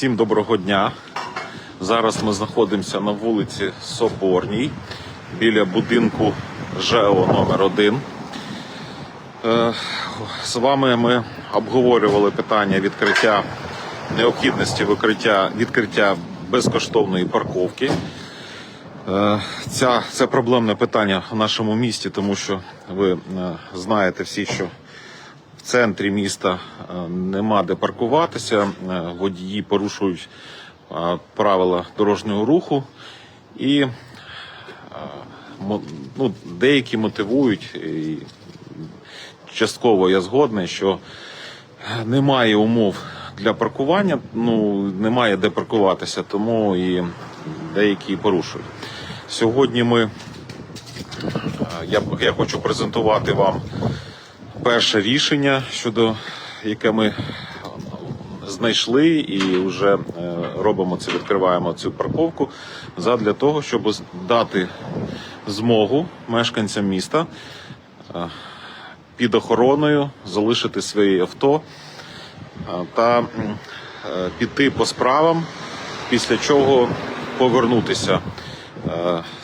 Всім доброго дня. Зараз ми знаходимося на вулиці Соборній біля будинку ЖЕО номер 1 Е, З вами ми обговорювали питання відкриття необхідності викриття відкриття безкоштовної парковки. Е, Ця, це проблемне питання в нашому місті, тому що ви е, знаєте всі, що в центрі міста е, нема де паркуватися, е, водії порушують е, правила дорожнього руху. І ну, деякі мотивують, і частково я згодний, що немає умов для паркування, ну немає де паркуватися, тому і деякі порушують. Сьогодні ми я, я хочу презентувати вам перше рішення, щодо яке ми знайшли і вже е, робимо це, відкриваємо цю парковку задля того, щоб дати змогу мешканцям міста е, під охороною залишити свої авто е, та піти по справам, після чого повернутися,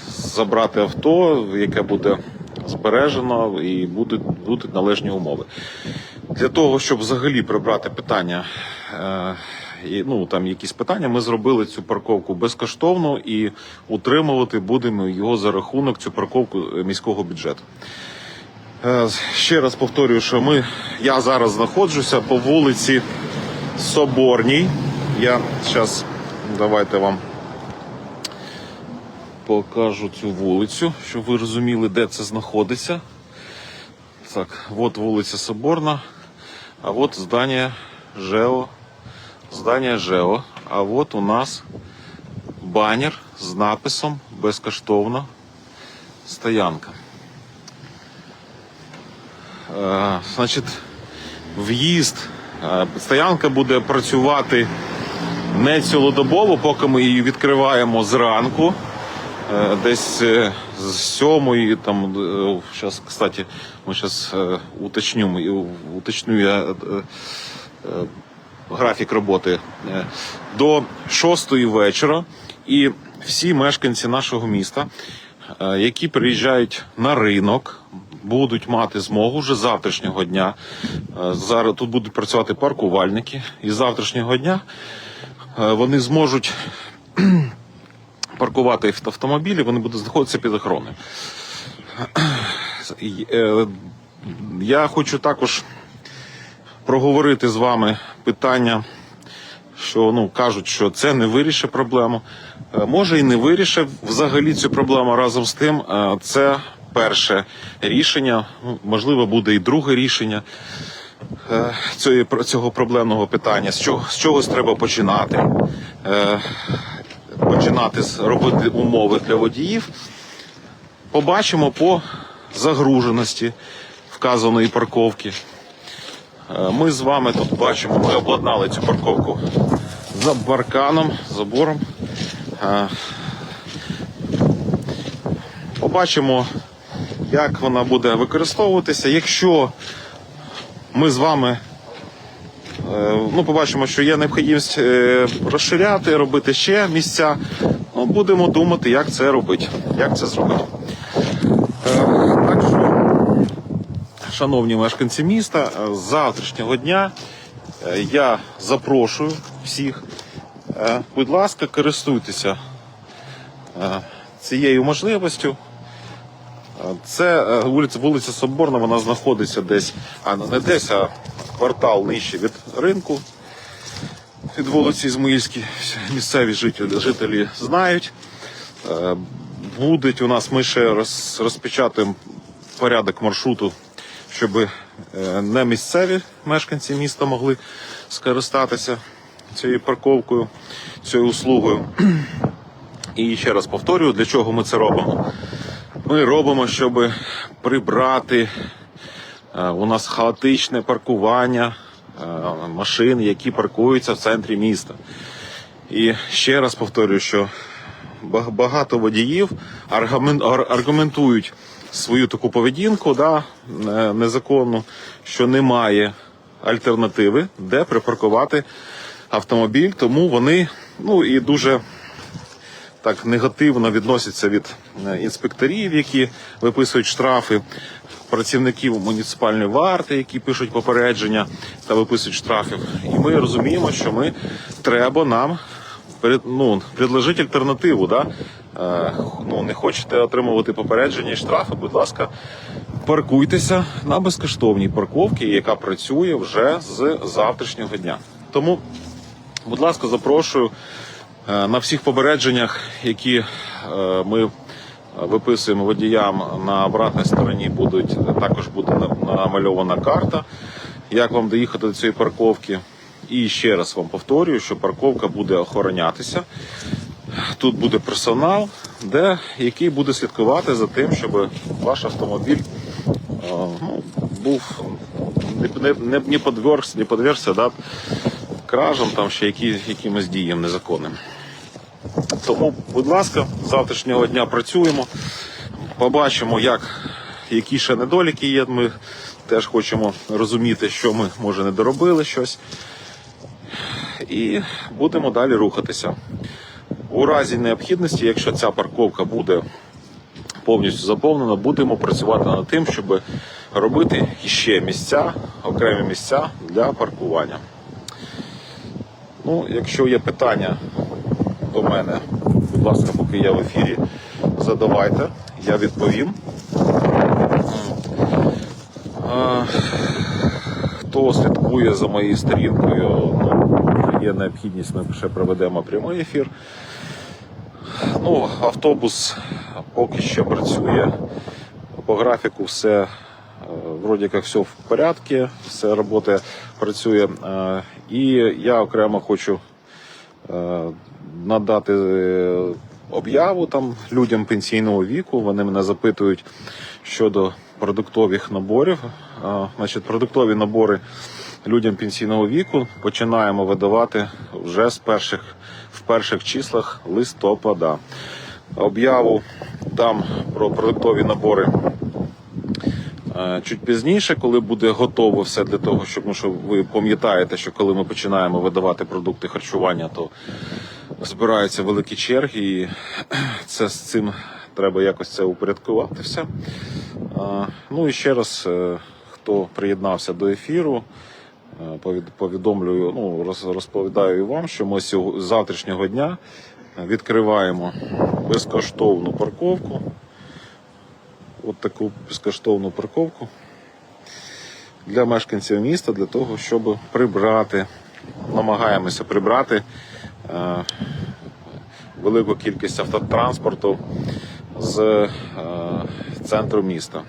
забрати авто, яке буде збережено і будуть, будуть належні умови. Для того, щоб взагалі прибрати питання, е, і, ну там якісь питання, ми зробили цю парковку безкоштовно і утримувати будемо його за рахунок цю парковку е, міського бюджету. Е, Ще раз повторюю, що ми, я зараз знаходжуся по вулиці Соборній. Я зараз давайте вам покажу цю вулицю, щоб ви розуміли, де це знаходиться. Так, от вулиця Соборна, а от здання ЖЕО. Здання ЖЕО. А от у нас банер з написом безкоштовна стоянка. Е, значить, в'їзд. е, Стоянка буде працювати не цілодобово, поки ми її відкриваємо зранку. Е, Десь е, з сьомої, там, зараз, кстати, ми зараз уточню, уточню я е, е, графік роботи е, до шостої вечора. І всі мешканці нашого міста, е, які приїжджають на ринок, будуть мати змогу вже з завтрашнього дня. е, Зараз тут будуть працювати паркувальники, і з завтрашнього дня е, вони зможуть паркувати автомобілі, вони будуть знаходитися під охороною. Е, Я хочу також проговорити з вами питання, що ну кажуть, що це не вирішить проблему. Е, Може і не вирішить взагалі цю проблему разом з тим. е, Це перше рішення, ну, можливо, буде і друге рішення цього проблемного питання. З чогось треба починати. Починати робити умови для водіїв. Побачимо по загруженості вказаної парковки. Е, Ми з вами тут бачимо, ми обладнали цю парковку за барканом, забором. Е, Побачимо, як вона буде використовуватися. Якщо ми з вами ну, побачимо, що є необхідність е, розширяти, робити ще місця, ну, будемо думати, як це робити. Як це зробити. Е, Так що Шановні мешканці міста, е, з завтрашнього дня е, я запрошую всіх. е, Будь ласка, користуйтеся е, цією можливістю. Е, Це е, вулиця, вулиця Соборна, вона знаходиться десь, а не десь, а квартал нижче від ринку. Від вулиці Ізмаїльській місцеві жителі, жителі знають. Е, Будуть у нас, ми ще роз, розпечатаємо порядок маршруту, щоб е, не місцеві мешканці міста могли скористатися цією парковкою, цією услугою. І ще раз повторюю, для чого ми це робимо. Ми робимо, щоб прибрати у нас хаотичне паркування е, машин, які паркуються в центрі міста. І ще раз повторюю, що багато водіїв аргументують свою таку поведінку, да, е, незаконну, що немає альтернативи, де припаркувати автомобіль, тому вони ну і дуже так негативно відносяться від е, інспекторів, які виписують штрафи, працівників муніципальної варти, які пишуть попередження та виписують штрафів. І ми розуміємо, що ми треба нам ну, предложити альтернативу. Да? Е, ну, не хочете отримувати попередження і штрафи, будь ласка, паркуйтеся на безкоштовній парковці, яка працює вже з завтрашнього дня. Тому, будь ласка, запрошую е, на всіх попередженнях, які е, ми виписуємо водіям на обратній стороні, будуть також буде намальована карта, як вам доїхати до цієї парковки. І ще раз вам повторюю, що парковка буде охоронятися. Тут буде персонал, де, який буде слідкувати за тим, щоб ваш автомобіль е, ну, був не, не, не, подвергся, не подвергся да, кражам, там, ще які, якимось діям незаконним. Тому, будь ласка, з завтрашнього дня працюємо, побачимо, як, які ще недоліки є. Ми теж хочемо розуміти, що ми може не доробили щось. І будемо далі рухатися. У разі необхідності, якщо ця парковка буде повністю заповнена, будемо працювати над тим, щоб робити ще місця, окремі місця для паркування. Ну, якщо є питання до мене, будь ласка, поки я в ефірі, задавайте, я відповім. Хто слідкує за моєю сторінкою, ну, є необхідність, ми ще проведемо прямий ефір. Ну, автобус поки що працює по графіку, все е, вроді як все в порядку, все робота працює. Е, І я окремо хочу е, надати е, об'яву там людям пенсійного віку. Вони мене запитують щодо продуктових наборів. Е, Значить, продуктові набори людям пенсійного віку починаємо видавати вже з перших в перших числах листопада. Об'яву дам про продуктові набори Е, Чуть пізніше, коли буде готово все для того, щоб ну, що ви пам'ятаєте, що коли ми починаємо видавати продукти харчування, то збираються великі черги, і це з цим треба якось це упорядкувати все. Ну і ще раз, е, хто приєднався до ефіру, е, повідомлюю, ну розповідаю вам, що ми з завтрашнього дня відкриваємо безкоштовну парковку от таку безкоштовну парковку для мешканців міста, для того, щоб прибрати, намагаємося прибрати велику кількість автотранспорту з е, центру міста.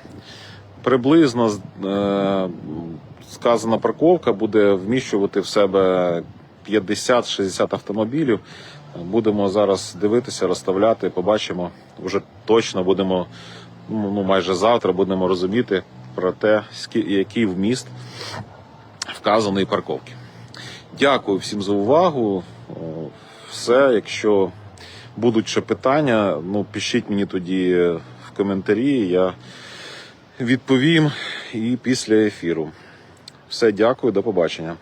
Приблизно е, сказана парковка буде вміщувати в себе 50-60 автомобілів. Будемо зараз дивитися, розставляти, побачимо. Вже точно будемо, ну, майже завтра будемо розуміти про те, який вміст вказаної парковки. Дякую всім за увагу. Все, якщо будуть ще питання, ну пишіть мені тоді в коментарі, я відповім і після ефіру. Все, дякую, до побачення.